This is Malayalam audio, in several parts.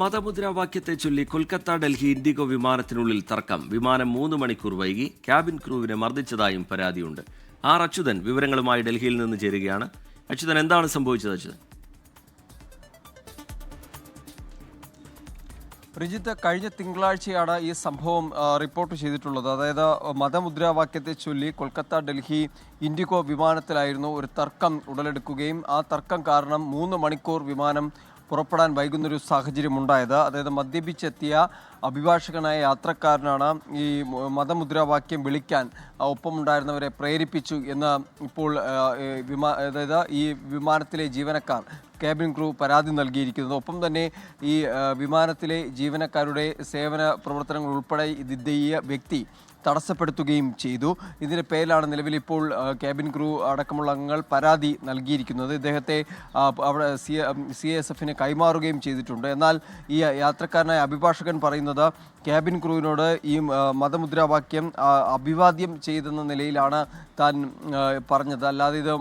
മതമുദ്രാവാക്യത്തെ ചൊല്ലി കൊൽക്കത്ത ഡൽഹി ഇൻഡിഗോ വിമാനത്തിനുള്ളിൽ തർക്കം. വിമാനം മൂന്ന് മണിക്കൂർ വൈകി. ക്യാബിൻ ക്രൂവിനെ മർദ്ദിച്ചതായും പരാതിയുണ്ട്. ആർ അച്യുതൻ വിവരങ്ങളുമായി ഡൽഹിയിൽ നിന്ന് ചേരുകയാണ്. അച്യുതൻ എന്താണ് സംഭവിച്ചത് അച്യുതൻ? റിജിത്ത് കഴിഞ്ഞ തിങ്കളാഴ്ചയാണ് ഈ സംഭവം റിപ്പോർട്ട് ചെയ്തിട്ടുള്ളത്. അതായത് മതമുദ്രാവാക്യത്തെ ചൊല്ലി കൊൽക്കത്ത ഡൽഹി ഇൻഡിഗോ വിമാനത്തിലായിരുന്നു ഒരു തർക്കം ഉടലെടുക്കുകയും ആ തർക്കം കാരണം മൂന്ന് മണിക്കൂർ വിമാനം പുറപ്പെടാൻ വൈകുന്നൊരു സാഹചര്യം ഉണ്ടായത് അതായത് മദ്യപിച്ചെത്തിയ അഭിഭാഷകനായ യാത്രക്കാരനാണ് ഈ മതമുദ്രാവാക്യം വിളിക്കാൻ ഒപ്പമുണ്ടായിരുന്നവരെ പ്രേരിപ്പിച്ചു എന്ന് ഇപ്പോൾ വിമാ അതായത് ഈ വിമാനത്തിലെ ജീവനക്കാർ ക്യാബിൻ ക്രൂ പരാതി നൽകിയിരിക്കുന്നത്. ഒപ്പം തന്നെ ഈ വിമാനത്തിലെ ജീവനക്കാരുടെ സേവന പ്രവർത്തനങ്ങൾ ഉൾപ്പെടെ ഇത് വ്യക്തി തടസ്സപ്പെടുത്തുകയും ചെയ്തു. ഇതിന്റെ പേരിലാണ് നിലവിൽ ഇപ്പോൾ ക്യാബിൻ ക്രൂ അടക്കമുള്ള അംഗങ്ങൾ പരാതി നൽകിയിരിക്കുന്നത്. ഇദ്ദേഹത്തെ അവിടെ സി സി എസ് എഫിന് കൈമാറുകയും ചെയ്തിട്ടുണ്ട്. എന്നാൽ ഈ യാത്രക്കാരനായ അഭിഭാഷകൻ പറയുന്നത് ക്യാബിൻ ക്രൂവിനോട് ഈ മതമുദ്രാവാക്യം അഭിവാദ്യം ചെയ്തെന്ന നിലയിലാണ് താൻ പറഞ്ഞത്. അല്ലാതെ ഇത്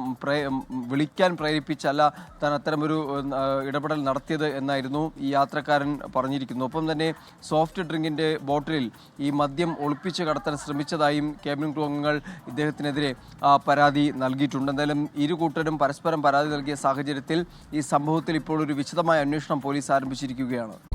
വിളിക്കാൻ പ്രേരിപ്പിച്ചല്ല. താൻ അത്തരമൊരു ആ, ഇടപെടൽ നടത്തിയത് എന്നായിരുന്നു ഈ യാത്രക്കാരൻ പറഞ്ഞിരിക്കുന്നു. ഒപ്പം തന്നെ സോഫ്റ്റ് ഡ്രിങ്കിന്റെ ബോട്ടിലിൽ ഈ മദ്യം ഒളിപ്പിച്ച് കടത്താൻ ശ്രമിച്ചതായും ക്യാബിൻ ക്രൂ അംഗങ്ങൾ ഇദ്ദേഹത്തിനെതിരെ പരാതി നൽകിയിട്ടുണ്ട്. എന്തായാലും ഇരു കൂട്ടരും പരസ്പരം പരാതി നൽകിയ സാഹചര്യത്തിൽ ഈ സംഭവത്തിൽ ഇപ്പോൾ ഒരു വിശദമായ അന്വേഷണം പോലീസ് ആരംഭിച്ചിരിക്കുകയാണ്.